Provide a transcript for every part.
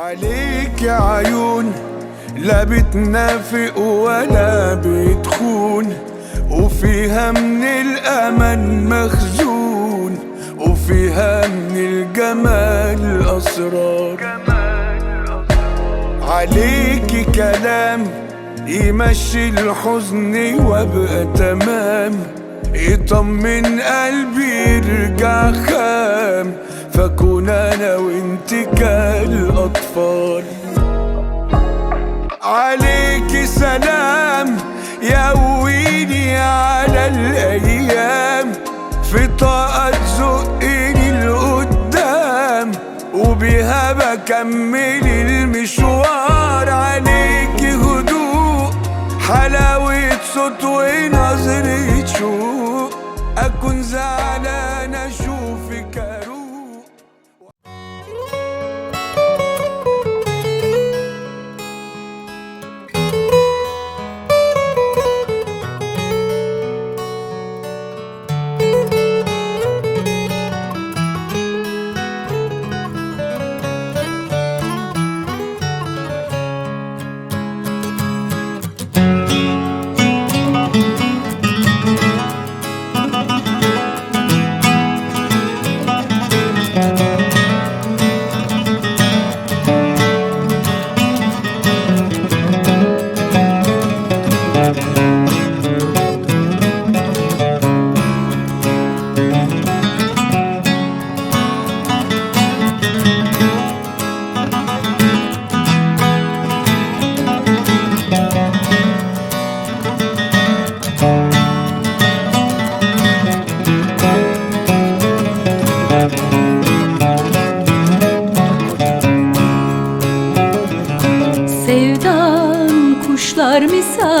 عليك يا عيون لا بتنافق ولا بتخون. وفيها من الأمل مخزون وفيها من الجمال أسرار عليكي كلام يمشي الحزن وابقى تمام. يطمن قلبي يرجع خام. فكون أنا وانت كالاطفال عليكي سلام يقويني على الأيام. في طاقة تزقني لقدام وبيها بكمل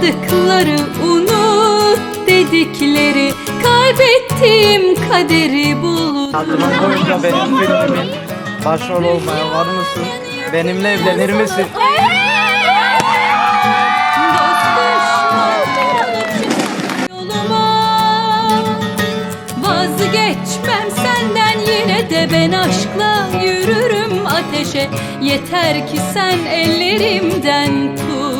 çaldıkları unut dedikleri Kaybettiğim kaderi buldum Hayatımın boyunca benim filmimin başrol olmaya var mısın? Benimle evlenir misin? Vazgeçmem senden yine de ben aşkla yürürüm ateşe Yeter ki sen ellerimden tut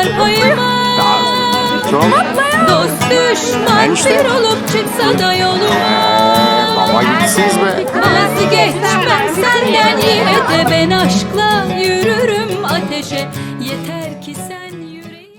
yasalar payıma Çok. Dost düşman Enişte. bir olup çıksa da yoluma Baba gitsiniz be. Vazgeçmem senden yine de ben aşkla yürürüm ateşe